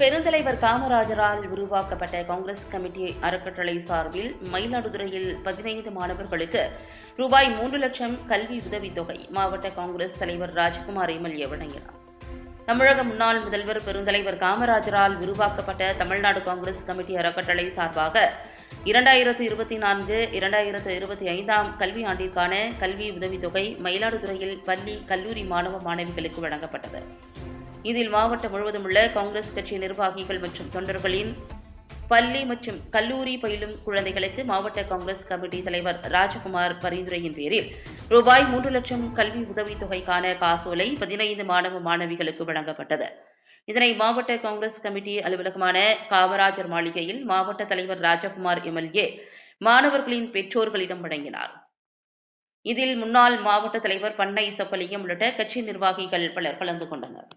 பெருந்தலைவர் காமராஜரால் உருவாக்கப்பட்ட காங்கிரஸ் கமிட்டி அறக்கட்டளை சார்பில் மயிலாடுதுறையில் பதினைந்து மாணவர்களுக்கு ரூபாய் மூன்று லட்சம் கல்வி உதவித்தொகை மாவட்ட காங்கிரஸ் தலைவர் ராஜ்குமார் எம்எல்ஏ வழங்கினார். தமிழக முன்னாள் முதல்வர் பெருந்தலைவர் காமராஜரால் உருவாக்கப்பட்ட தமிழ்நாடு காங்கிரஸ் கமிட்டி அறக்கட்டளை சார்பாக இரண்டாயிரத்து இருபத்தி நான்கு இரண்டாயிரத்து இருபத்தி ஐந்தாம் கல்வி ஆண்டிற்கான கல்வி உதவித்தொகை மயிலாடுதுறையில் பள்ளி கல்லூரி மாணவ மாணவிகளுக்கு வழங்கப்பட்டது. இதில் மாவட்டம் முழுவதும் உள்ள காங்கிரஸ் கட்சி நிர்வாகிகள் மற்றும் தொண்டர்களின் பள்ளி மற்றும் கல்லூரி பயிலும் குழந்தைகளுக்கு மாவட்ட காங்கிரஸ் கமிட்டி தலைவர் ராஜகுமார் பரிந்துரையின் பேரில் ரூபாய் மூன்று லட்சம் கல்வி உதவித்தொகைக்கான காசோலை பதினைந்து மாணவ மாணவிகளுக்கு வழங்கப்பட்டது. இதனை மாவட்ட காங்கிரஸ் கமிட்டி அலுவலகமான காமராஜர் மாளிகையில் மாவட்ட தலைவர் ராஜகுமார் எம்எல்ஏ மாணவர்களின் பெற்றோர்களிடம் வழங்கினார். இதில் முன்னாள் மாவட்ட தலைவர் பண்ணை சப்பலியம் உள்ளிட்ட கட்சி நிர்வாகிகள் பலர் கலந்து கொண்டனர்.